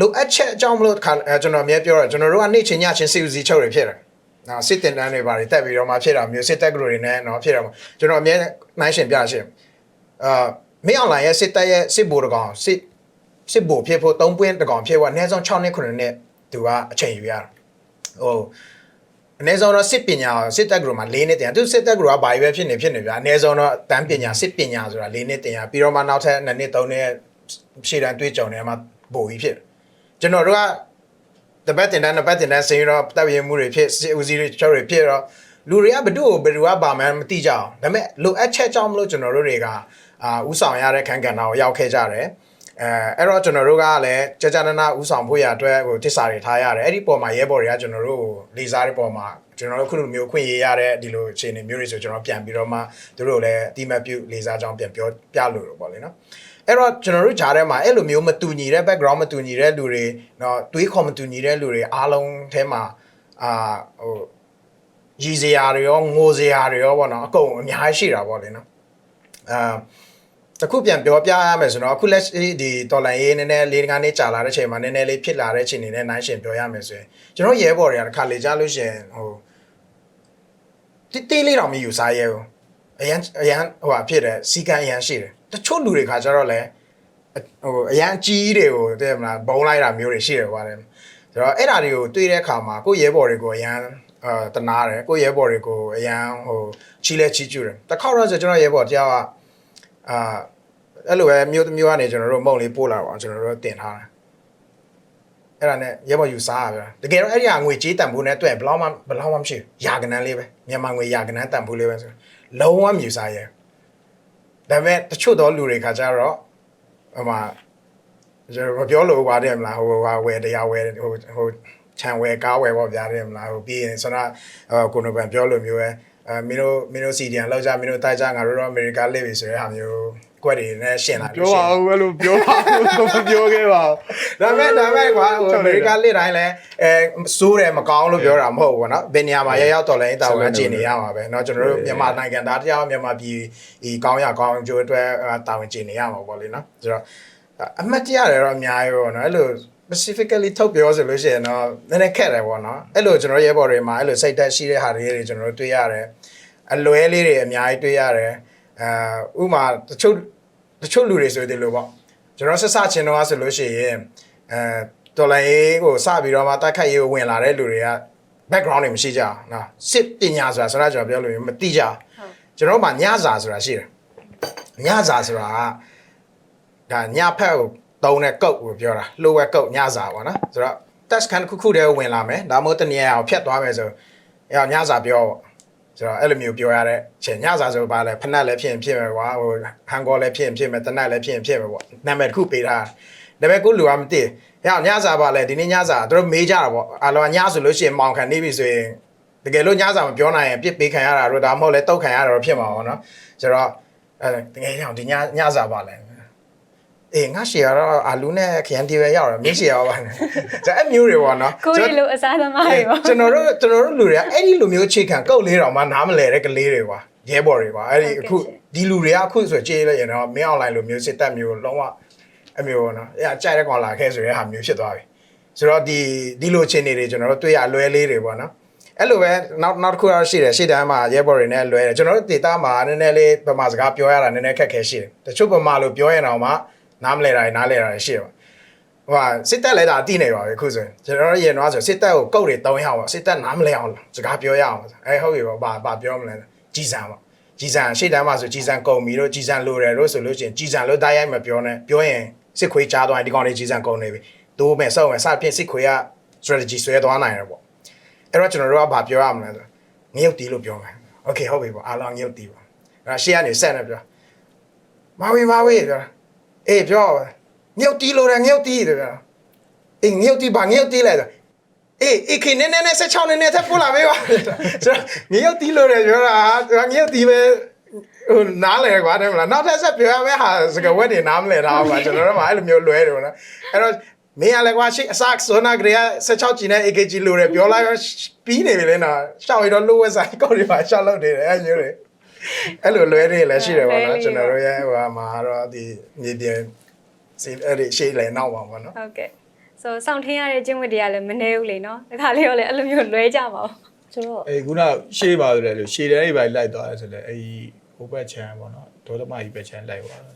လိုအပ်ချက်အကြောင်းမလို့ခါအဲကျွန်တော်အမြဲပြောတော့ကျွန်တော်တို့ကနေ့ချင်းညချင်းစီဦးစီချုပ်တွေဖြစ်တယ်။နော်စစ်တင်တန်းတွေပါတယ်တက်ပြီးတော့မှဖြစ်တာမျိုးစစ်တက်ကလူတွေနဲ့နော်ဖြစ်တာပေါ့ကျွန်တော်အမြဲနိုင်ရှင်ပြရှင်အာမင်းအွန်လိုင်းရဲ့စစ်တက်ရဲ့စစ်ဘိုးတကောင်စစ်စစ်ဘိုးဖြစ်ဖို့၃ပွင့်တကောင်ဖြစ်ဖို့အနည်းဆုံး6နှစ်9နှစ်သူကအချိန်ယူရတာဟို အနည်းဆုံးတော့စစ်ပညာစစ်တက်ကလူမှာ၄နှစ်တင်သူစစ်တက်ကလူကဘာပဲဖြစ်နေဖြစ်နေဗျာအနည်းဆုံးတော့တန်းပညာစစ်ပညာဆိုတာ၄နှစ်တင်ရပြီးတော့မှနောက်ထပ်2နှစ်3နှစ်ရှေ့တန်းတွေးကြုံနေမှာဘိုးကြီးဖြစ်ကျွန်တော်တို့ကတပတ်တင်တန်းတပတ်တင်တန်းဆင်းရောတပ်ရမှုတွေဖြစ်စစ်ဦးစီးတွေချောက်တွေဖြစ်တော့လူတွေကဘယ်သူ့ကိုဘယ်သူကပါမှန်းမသိကြအောင်ဒါပေမဲ့လိုအပ်ချက်ကြောင့်မလို့ကျွန်တော်တို့တွေကအာဥဆောင်ရတဲ့ခန်းကဏ္ဍကိုရောက်ခဲ့ကြတယ် အဲအဲ့တော့ကျွန်တော်တို့ကလည်းကြာကြာနာနာဥဆောင်ဖို့ရအတွက်ဟိုတစ္ဆာတွေထားရတယ်အဲ့ဒီပေါ်မှာရဲဘော်တွေကကျွန်တော်တို့လေစားတဲ့ပေါ်မှာကျွန်တော်တို့ခုလိုမျိုးခွင့်ရရတဲ့ဒီလိုအခြေအနေမျိုးတွေဆိုကျွန်တော်ပြန်ပြီးတော့မှသူတို့လည်းအတိမတ်ပြုလေစားကြောင်းပြန်ပြောပြလို့တော့ပေါ့လေနော်အဲ့တော့ကျွန်တော်တို့ဂျားထဲမှာအဲ့လိုမျိုးမတူညီတဲ့ background မတူညီတဲ့လူတွေနော်တွေးခေါ်မတူညီတဲ့လူတွေအားလုံးထဲမှာအာဟိုရည်စရာတွေရောငိုစရာတွေရောပေါ့နော်အကုန်အများကြီးရှိတာပေါ့လေနော်အာ တခုပြန်ပြောပြရမယ်ဆိုတော့အခုလက်ရှိဒီတော်လန်ရေးနည်းနည်းလေးငါးနှစ်ကြာလာတဲ့ချိန်မှာနည်းနည်းလေးဖြစ်လာတဲ့ချိန်နေနဲ့နိုင်ရှင်ပြောရမယ်ဆိုရင်ကျွန်တော်ရဲဘော်တွေကတစ်ခါလေကြားလို့ရှိရင်ဟိုတိတိလေးတော့မယူစားရဲဘူးအရန်အရန်ဟိုဟာဖြစ်တယ်စီကံအရန်ရှိတယ်တချို့လူတွေခါကျတော့လဲဟိုအရန်ကြီးတွေကိုတဲ့မလားဘုံလိုက်တာမျိုးတွေရှိတယ်ကွာတဲ့ဆိုတော့အဲ့ဓာတွေကိုတွေ့တဲ့အခါမှာကိုယ့်ရဲဘော်တွေကိုအရန်အာတနာတယ်ကိုယ့်ရဲဘော်တွေကိုအရန်ဟိုချီလဲချီကျူးတယ်တစ်ခေါက်တော့ဆိုကျွန်တော်ရဲဘော်တယောက်က အာအဲ့လိုပဲမျိုးတစ်မျိုးကနေကျွန်တော်တို့မုံလေးပို့လာတော့ကျွန်တော်တို့တင်ထားတယ်အဲ့ဒါနဲ့ရဲဘော်ယူစားရဗျာတကယ်တော့အဲ့ဒီဟာငွေကြေးတန်ဖိုးနဲ့တွေ့ဘယ်လောက်မှဘယ်လောက်မှမရှိဘူးယာကနန်းလေးပဲမြန်မာငွေယာကနန်းတန်ဖိုးလေးပဲဆိုလုံးဝမယူစားရဲဒါပေမဲ့တချို့သောလူတွေခါကြတော့ဟိုမှာကျွန်တော်မပြောလို့ပါတယ်မလားဟိုဟာဝယ်တရားဝယ်ဟိုဟိုခြံဝယ်ကားဝယ်ပေါ့ဗျာတယ်မလားဟိုပြီးရင်ဆိုတော့ကိုနိုဗန်ပြောလို့မျိုးပဲ အဲမင်းတို့မင်းတို့စီဒီယန်လောက်ကြမင်းတို့တိုက်ကြငါတို့တော့အမေရိကလိပြီဆိုတဲ့ဟာမျိုးကွက်တွေနဲ့ရှင်းလာလို့ ပြော ရှ ပါ င်း ဦးအဲ့လိုပြောပါဦးမပြောခဲ့ပါဘူး ဒါမဲ့ဒါမဲ့ကွာဟိုအမေရိကလစ်တိုင်းလဲအဲစိုးတယ်မကောင်းလို့ပြောတာမဟုတ်ဘူးပေါ့နော်ဘယ်နေရာမှာရရောက်တော်လဲတာဝန်ကျင်နေရမှာပဲเนาะကျွန်တော်တို့မြန်မာနိုင်ငံသားတရားမြန်မာပြည်ဒီကောင်းရကောင်းကျိုးအတွက်တာဝန်ကျင်နေရမှာပေါ့လေနော်ဆိုတော့အမှတ်တရတွေတော့အများကြီးပေါ့နော်အဲ့လို specifically ထုတ်ပြောဆိုလို့ရှိရင်တော့နည်းနည်းခက်တယ်ပေါ့နော်အဲ့လိုကျွန်တော်ရဲဘော်တွေမှာအဲ့လိုစိတ်သက်ရှိတဲ့ဟာတွေကျွန်တော်တို့တွေ့ရတယ်အလွဲလေးတွေအများကြီးတွေ့ရတယ်အဲဥမာတချို့တချို့လူတွေဆိုဒီလိုပေါ့ကျွန်တော်ဆက်စချင်းတော့ဆိုလို့ရှိရင်အဲတော်လိုင်းရေးကိုစပြီးတော့မှတိုက်ခိုက်ရေးကိုဝင်လာတဲ့လူတွေက background တွေမရှိကြအောင်နော်စစ်ပညာဆိုတာဆိုတော့ကျွန်တော်ပြောလို့မသိကြဘူးကျွန်တော်တို့မှာညစာဆိုတာရှိတယ်ညစာဆိုတာကဒါညဖက်ကို တုံးတဲ့ကုတ်ကိုပြောတာလှိုးဝဲကုတ်ညစာပေါ့နော်ဆိုတော့ test can ခုခုတည်းဝင်လာမယ်ဒါမှမဟုတ်တနည်းအောင်ဖြတ်သွားမယ်ဆိုအဲ့တော့ညစာပြောပေါ့ဆိုတော့အဲ့လိုမျိုးပြောရတဲ့ချိန်ညစာဆိုပါလဲဖနက်လည်းဖြစ်ရင်ဖြစ်မယ်ကွာဟိုဟန်ကောလည်းဖြစ်ရင်ဖြစ်မယ်တနက်လည်းဖြစ်ရင်ဖြစ်မယ်ပေါ့နာမည်တစ်ခုပေးထားနဒါပေမဲ့ကိုလူကမသိရညစာပါလေဒီနေ့ညစာသူတို့မေးကြတာပေါ့အာလောညဆိုလို့ရှိရင်မောင်ခံနေပြီဆိုရင်တကယ်လို့ညစာမပြောနိုင်ရင်ပြစ်ပေးခံရတာတို့ဒါမှမဟုတ်လဲတောက်ခံရတာတော့ဖြစ်မှာပေါ့နော်ဆိုတော့အဲတကယ်ကြောင့်ဒီညညစာပါလေ အေးငါရှေကတော့အာလူနဲ့ခရမ်းတီပဲရောက်တယ်မင်းရှေရောပါနဲ့ဒါအမျိုးတွေပေါ့နော်ကိုရီလိုအစားသမားတွေပေါ့ကျွန်တော်တို့ကျွန်တော်တို့လူတွေကအဲ့ဒီလူမျိုးအခြေခံကုတ်လေးတော့မှနားမလဲတဲ့ကလေးတွေပါရဲဘော်တွေပါအဲ့ဒီအခုဒီလူတွေကအခုဆိုကြေးလိုက်ရင်တော့မင်းအွန်လိုင်းလိုမျိုးစစ်တပ်မျိုးလုံးဝအမျိုးပေါ့နော်အဲ့အကြိုက်တဲ့ကောင်လာခဲ့ဆိုတဲ့ဟာမျိုးဖြစ်သွားပြီဆိုတော့ဒီဒီလိုအခြေအနေတွေကျွန်တော်တို့တွေ့ရလွဲလေးတွေပေါ့နော်အဲ့လိုပဲနောက်နောက်တစ်ခုတော့ရှိတယ်ရှေ့တန်းမှာရဲဘော်တွေနဲ့လွဲတယ်ကျွန်တော်တို့ဒေတာမှာနည်းနည်းလေးဗမာစကားပြောရတာနည်းနည်းခက်ခဲရှိတယ်တချို့ဗမာလိုပြောရင်တော့မှ နားမလဲတာနားလဲတာရှိတယ်ဟိုဟာစစ်တပ်လဲတာအတိနေပါပဲအခုဆိုရင်ကျွန်တော်တို့ရင်တော့ဆိုစစ်တပ်ကိုကုတ်တွေ3ရောက်ပါစစ်တပ်နားမလဲအောင်စကားပြောရအောင်အဲဟုတ်ပြီပေါ့ဘာဘာပြောမလဲကြီးစံပေါ့ကြီးစံရှေ့တန်းမှာဆိုကြီးစံကုန်ပြီတို့ကြီးစံလိုတယ်တို့ဆိုလို့ရှိရင်ကြီးစံလို့တိုင်းရိုက်မပြောနဲ့ပြောရင်စစ်ခွေးကြားသွားရင်ဒီကောင်လေးကြီးစံကုန်နေပြီတိုးမယ်စောက်မယ်စဖြင့်စစ်ခွေးက strategy ဆွဲသွားနိုင်တယ်ပေါ့အဲ့တော့ကျွန်တော်တို့ကဘာပြောရမလဲဆိုငရုတ်တီးလို့ပြောမယ် okay ဟုတ်ပြီပေါ့အားလုံးငရုတ်တီးပါအဲ့ရှေ့ကနေဆက်နေပြောမာဝီမာဝီပြော အေးပြောငရုတ်တီးလို့တယ်ငရုတ်တီးတယ်ပြောအေးငရုတ်တီးပါငရုတ်တီးလိုက်ဆိုအေးအေးခင်းနေနေနဲ့ဆက်ချောင်းနေနေသက်ပို့လာမေးပါဆိုတော့ငရုတ်တီးလို့တယ်ပြောတာငရုတ်တီးပဲဟိုနားလဲကွာတယ်မလားနောက်ထပ်ဆက်ပြောရမယ့်ဟာစကားဝက်တွေနားမလဲတော့ပါကျွန်တော်တို့ကအဲ့လိုမျိုးလွဲတယ်ပေါ့နော်အဲ့တော့မင်းကလည်းကွာရှိအစဆိုနာကလေးက16ကျင်နဲ့ AKG လို့တယ်ပြောလိုက်ပြီးနေပြီလေနော်ရှောက်ရတော့လိုဝက်ဆိုင်ကောက်တွေပါရှောက်လို့နေတယ်အဲ့မျိုးတွေ အဲ့လိုလွဲတွေလည်းရှိတယ်ပေါ့နော်ကျွန်တော်တို့ရဲ့ဟိုမှာတော့ဒီမြေပြင်စီအဲ့ဒီရှိလဲနောက်ပါပေါ့နော်ဟုတ်ကဲ့ဆိုစောင့်ထင်းရတဲ့ကျင့်ဝတ်တွေကလည်းမနှဲဘူးလေနော်ဒီခါလေးရောလည်းအဲ့လိုမျိုးလွဲကြပါဦးဆိုတော့အေးခုနရှေ့ပါဆိုလေလို့ရှေ့တန်းတွေပါလိုက်သွားတယ်ဆိုလေအေးဟိုဘက်ချမ်းပေါ့နော်ဒေါသမကြီးဘက်ချမ်းလိုက်သွားတယ်လေ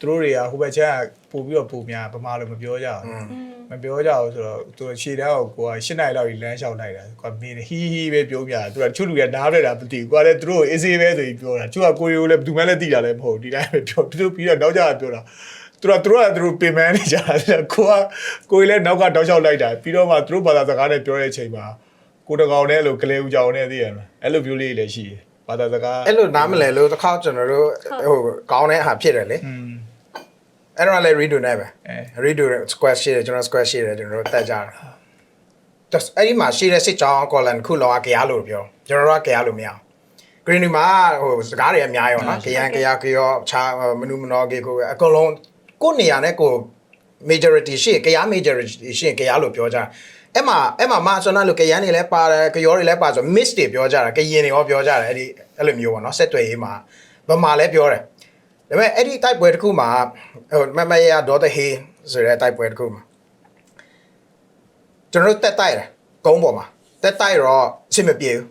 သူတို့တွေကဟိုဘက်ချမ်းကပို့ပြီးတော့ပုံများဗမာလိုမပြောကြဘူးမပြောကြဘူးဆိုတော့သူရှေ့တန်းကိုကိုက၈နိုင်လောက်ကြီးလမ်းလျှောက်လိုက်တာကိုကမင်းဟီးဟီးပဲပြောပြသူကချွတ်လူကနားရတာမသိဘူးကိုကလည်းသူတို့အေးဆေးပဲဆိုပြီးပြောတာသူကကိုရီကိုလည်းဘယ်သူမှလည်းသိတာလည်းမဟုတ်ဒီတိုင်းပဲပြောသူတို့ပြီးတော့နောက်ကြပြောတာသူကသူတို့ကသူတို့ပင်ပန်းနေကြတာကိုကကိုရီလည်းနောက်ကတောက်လျှောက်လိုက်တာပြီးတော့မှသူတို့ဘာသာစကားနဲ့ပြောတဲ့အချိန်မှာကိုတကောင်နဲ့လို့ကလေးဦးကြောင်နဲ့သိရမလားအဲ့လိုမျိုးလေးလည်းရှိတယ် ဘာသာစကားအဲ့လိုနားမလဲလို့တစ်ခါကျွန်တော်တို့ဟိုကောင်းတဲ့ဟာဖြစ်တယ်လေอืมအဲ့တော့လည်း redo နဲ့ပဲအဲ redo square ရှိတယ်ကျွန်တော် square ရှိတယ်ကျွန်တော်တို့တက်ကြတာတော့အဲ့ဒီမှာရှိတဲ့စစ်ကြောင်း column ခုလောကကြားလို့ပြောကျွန်တော်တို့ကကြားလို့မရအောင် green ဒီမှာဟိုစကားတွေအများကြီးပါနော်ကရန်ကရကရောခြားမနုမနောကေကိုအကုန်လုံးကိုနေရာနဲ့ကို majority ရှိကရ majority ရှိကရလို့ပြောကြ အဲ့မှာအဲ့မှာမဆွမ်းနာလို့ကရန်တွေလည်းပါတယ်ကရောတွေလည်းပါဆို miss တွေပြောကြတာကရင်တွေရောပြောကြတယ်အဲ့ဒီအဲ့လိုမျိုးပေါ့နော်ဆက်တွေ့ရေးမှာဗမာလည်းပြောတယ်ဒါပေမဲ့အဲ့ဒီ type ပွဲတစ်ခုမှာဟိုမမရဒေါ်တဟေးဆိုတဲ့ type ပွဲတစ်ခုမှာကျွန်တော်တို့တက်တိုက်တယ်ကုန်းပေါ်မှာတက်တိုက်တော့အဆင်မပြေဘူး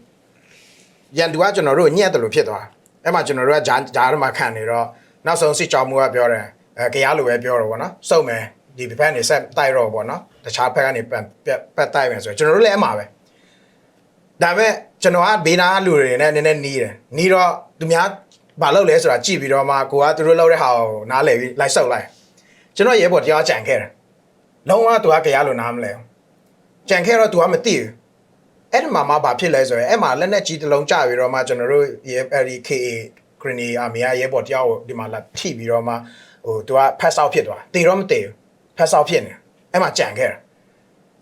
ရန်သူကကျွန်တော်တို့ညက်တယ်လို့ဖြစ်သွားအဲ့မှာကျွန်တော်တို့ကဂျာဂျာမှာခံနေတော့နောက်ဆုံးစစ်ကြောင်းမှုကပြောတယ်အဲကြရားလိုပဲပြောတော့ဗောနော်စုံမယ် ဒီဘက်ကနေဆက်တိုက်တော့ဗောနော်တခြားဘက်ကနေပတ်ပတ်တိုက်မယ်ဆိုတော့ကျွန်တော်တို့လည်းအမှာပဲဒါပေမဲ့ကျွန်တော်ကဘေးနာလူတွေနဲ့နည်းနည်းနီးတယ်နီးတော့သူများဘာလုပ်လဲဆိုတာကြည့်ပြီးတော့မှကိုကသူတို့လုပ်တဲ့ဟာကိုနားလည်ပြီးလိုက်ဆောက်လိုက်ကျွန်တော်ရဲဘော်တရားကြံခဲ့တယ်လုံးဝသူကကြရလို့နားမလဲကြံခဲ့တော့သူကမသိဘူးအဲ့ဒီမှာမှဘာဖြစ်လဲဆိုရင်အဲ့မှာလက်နဲ့ကြီးတစ်လုံးကြပြီးတော့မှကျွန်တော်တို့ရဲအဲ့ဒီ KA Grenade Army ရဲဘော်တရားကိုဒီမှာလာထိပြီးတော့မှဟိုသူက pass out ဖြစ်သွားတေတော့မတေဘူး pass out ဖြစ်နေအဲ့မှာကြံခဲ့တယ်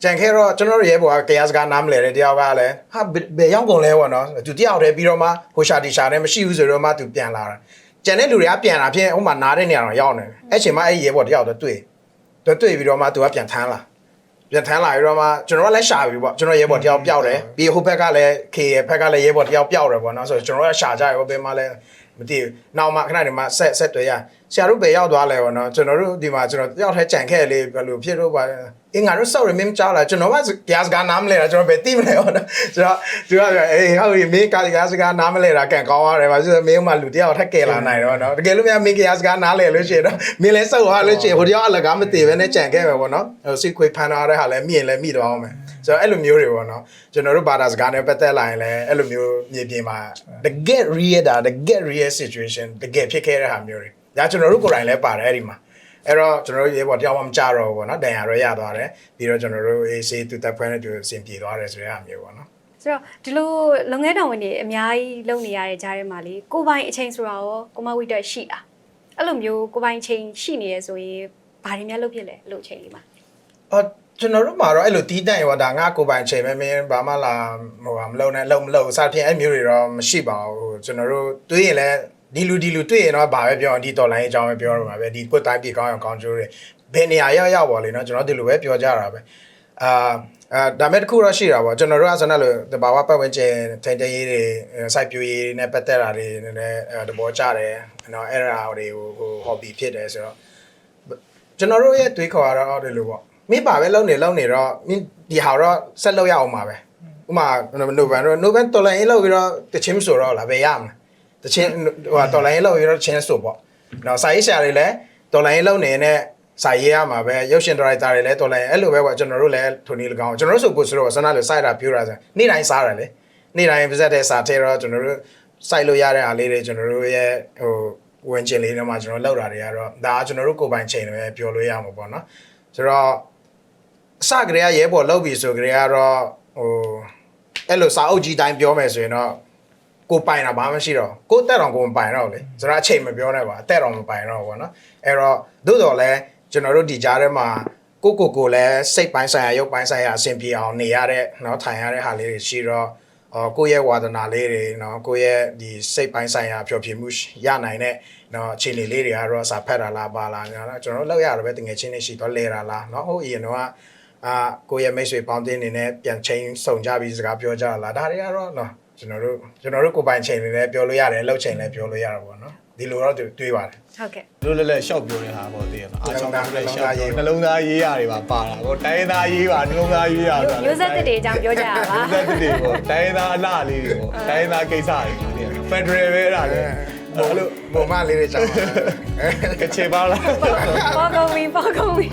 ကြံခဲ့တော့ကျွန်တော်တို့ရဲဘော်ကကြရစကားနားမလဲတဲ့တရားကလည်းဟာဘယ်ရောက်ကုန်လဲပေါ့နော်သူတယောက်တည်းပြီးတော့မှဟိုရှာတီရှာနဲ့မရှိဘူးဆိုတော့မှသူပြန်လာတာကျန်တဲ့လူတွေကပြန်လာဖြစ်ဟိုမှာနားတဲ့နေရာတော့ရောက်နေတယ်အဲ့ချိန်မှာအဲ့ရဲဘော်တယောက်တော့တွေ့တော့တွေ့ပြီးတော့မှသူကပြန်ထမ်းလာပြန်ထမ်းလာပြီးတော့မှကျွန်တော်ကလည်းရှာပြီပေါ့ကျွန်တော်ရဲဘော်တယောက်ပျောက်တယ်ပြီးဟိုဘက်ကလည်း K ရဲ့ဘက်ကလည်းရဲဘော်တယောက်ပျောက်တယ်ပေါ့နော်ဆိုတော့ကျွန်တော်ကရှာကြရောဘယ်မှာလဲမသိဘူးနောက်မှခဏနေမှဆက်ဆက်တွေ့ရ ဆရာတို့ပဲရောက်သွားလဲပေါ့နော်ကျွန်တော်တို့ဒီမှာကျွန်တော်တယောက်ထဲကြံခဲ့လေဘယ်လိုဖြစ်တော့ပါအင်္ဂါတို့စောက်ရမင်းကြားလာကျွန်တော်ကကြားစကားနားမလဲတာကျွန်တော်ပဲသိမလဲပေါ့နော်ကျွန်တော်သူကပြောအေးဟုတ်ပြီမင်းကာကြားစကားနားမလဲတာကန်ကောင်းရတယ်ပါဆိုတော့မင်းကလူတယောက်ထက်ကဲလာနိုင်တော့နော်တကယ်လို့များမင်းကြားစကားနားလဲလို့ရှိရင်တော့မင်းလည်းစောက်သွားလို့ရှိရင်ဟိုတယောက်အလကားမသိပဲနဲ့ကြံခဲ့ပဲပေါ့နော်ဟိုစိတ်ခွေဖန်ထားတဲ့ဟာလည်းမြင်လည်းမိတော့အောင်မယ်ဆိုတော့အဲ့လိုမျိုးတွေပေါ့နော်ကျွန်တော်တို့ဘာသာစကားနဲ့ပတ်သက်လာရင်လည်းအဲ့လိုမျိုးမြေပြင်မှာ the get real တာ the get real situation တကယ်ဖြစ်ခဲ့တဲ့ဟာမျိုးတွေ ဒါကျွန်တော်တို့ကိုယ်တိုင်လည်းပါတယ်အဲ့ဒီမှာအဲ့တော့ကျွန်တော်တို့ရေပေါ်တယောက်မှမကြတော့ဘူးပေါ့နော်တန်ရာတော့ရသွားတယ်ပြီးတော့ကျွန်တော်တို့အေးဆေးတူတက်ဖွဲနဲ့တူအဆင်ပြေသွားတယ်ဆိုတဲ့ဟာမျိုးပေါ့နော်ဆိုတော့ဒီလိုလုပ်ငန်းတော်ဝင်တွေအများကြီးလုပ်နေရတဲ့ကြားထဲမှာလေကိုယ်ပိုင်အချိန်ဆိုတာရောကိုမဝိတက်ရှိတာအဲ့လိုမျိုးကိုယ်ပိုင်အချိန်ရှိနေရဆိုရင်ဘဘာတွေများလုပ်ဖြစ်လဲအဲ့လိုအချိန်လေးမှာအော်ကျွန်တော်တို့မှာတော့အဲ့လိုတီးတန့်ရောဒါငါကိုယ်ပိုင်ချိန်ပဲမင်းဘာမှလာဟိုဟာမလုပ်နဲ့လုံမလုပ်စသဖြင့်အဲ့မျိုးတွေတော့မရှိပါဘူးကျွန်တော်တို့တွေးရင်လည်း ဒီလူဒီလူတွေ့ရင်တော့ဘာပဲပြောအောင်ဒီတော်လိုင်းအကြောင်းပဲပြောရမှာပဲဒီကိုယ်တိုင်းပြည်ကောင်းအောင်ကောင်းကျိုးတွေဘယ်နေရာရောက်ရောက်ပါလေနော်ကျွန်တော်ဒီလိုပဲပြောကြတာပဲအာအာဒါမဲ့တစ်ခုတော့ရှိတာပေါ့ကျွန်တော်တို့ကဆိုတော့လို့တဘာဝပတ်ဝန်းကျင်ထိန်တရေးတွေစိုက်ပျိုးရေးတွေနဲ့ပတ်သက်တာတွေနည်းနည်းတဘောကြတယ်နော်အဲ့ဒါတွေကိုဟို hobby ဖြစ်တယ်ဆိုတော့ကျွန်တော်တို့ရဲ့တွေးခေါ်ရတော့ဒီလိုပေါ့မင်းပါပဲလုံနေလုံနေတော့မင်းဒီဟာတော့ဆက်လုပ်ရအောင်ပါပဲဥမာနိုဗန်တော့နိုဗန်တော်လိုင်းလောက်ပြီးတော့တချင်းဆိုတော့လာပဲရမှာ တချင်းဟိုတော်လိုင်းလောက်ပြီးတော့ချင်းဆိုပေါ့နော်စာရေးဆရာတွေလည်းတော်လိုင်းလုံနေနဲ့စာရေးရမှာပဲရုပ်ရှင်ဒရိုက်တာတွေလည်းတော်လိုင်းအဲ့လိုပဲပေါ့ကျွန်တော်တို့လည်းထိုနည်း၎င်းကျွန်တော်တို့ဆိုပို့ဆိုတော့ဆန္ဒလို့စိုက်တာပြောတာဆိုနေ့တိုင်းစားတယ်လေနေ့တိုင်းပါဇက်တဲ့စာထဲတော့ကျွန်တော်တို့စိုက်လို့ရတဲ့အားလေးတွေကျွန်တော်တို့ရဲ့ဟိုဝင်ကျင်လေးတွေမှာကျွန်တော်လောက်တာတွေကတော့ဒါကကျွန်တော်တို့ကိုယ်ပိုင်ချိန်တွေပဲပြောလို့ရမှာပေါ့နော်ဆိုတော့အစကတည်းကရဲဘော်လောက်ပြီဆိုကြတဲ့ကတော့ဟိုအဲ့လိုစာအုပ်ကြီးတိုင်းပြောမယ်ဆိုရင်တော့ ကိုပိုင်တာဘာမှမရှိတော့ကိုတက်တော်ကိုမပိုင်တော့လေဆိုတော့အချိန်မပြောနဲ့ပါအတက်တော်မပိုင်တော့ဘောနော်အဲ့တော့သို့တော်လဲကျွန်တော်တို့ဒီကြားထဲမှာကိုကိုကိုလည်းစိတ်ပိုင်းဆိုင်ရာရုပ်ပိုင်းဆိုင်ရာအဆင်ပြေအောင်နေရတဲ့เนาะထိုင်ရတဲ့ဟာလေးတွေရှိတော့အော်ကိုယ့်ရဲ့ဝါသနာလေးတွေเนาะကိုယ့်ရဲ့ဒီစိတ်ပိုင်းဆိုင်ရာဖြောပြမှုရနိုင်တဲ့เนาะအခြေအနေလေးတွေကတော့စာဖတ်တာလားပါလားเนาะကျွန်တော်တို့လောက်ရတော့ပဲတငယ်ချင်းတွေရှိတော့လဲတာလားเนาะဟုတ်အရင်တော့အာကိုယ့်ရဲ့မိတ်ဆွေပေါင်းတင်နေနဲ့ပြန်ချင်းစုံကြပြီးစကားပြောကြတာလားဒါတွေကတော့เนาะ ကျွန်တော်တို့ကျွန်တော်တို့ကိုပိုင်ချိန်တွေလည်းပြောလို့ရတယ်လှုပ်ချိန်လည်းပြောလို့ရတာပေါ့နော်ဒီလိုတော့တွေးပါတယ်ဟုတ်ကဲ့တို့လည်းလည်းရှောက်ပြောနေတာပေါ့တည်ရလားအားကြောင့်လည်းရှောက်ပြောနှလုံးသားရေးရတွေပါပါတာပေါ့တိုင်းသားရေးပါနှလုံးသားရေးရတာမျိုးဆက်တစ်တွေအကြောင်းပြောကြတာပါမျိုးဆက်တစ်တွေပေါ့တိုင်းသားအလှလေးတွေပေါ့တိုင်းသားကိစ္စတွေပေါ့တည်ရဖက်ဒရယ်ပဲတာလည်းမော်လို့မော်မလေးတွေကြောင်းကချေပါလားပေါ့ကုန်ပြီပေါ့ကုန်ပြီ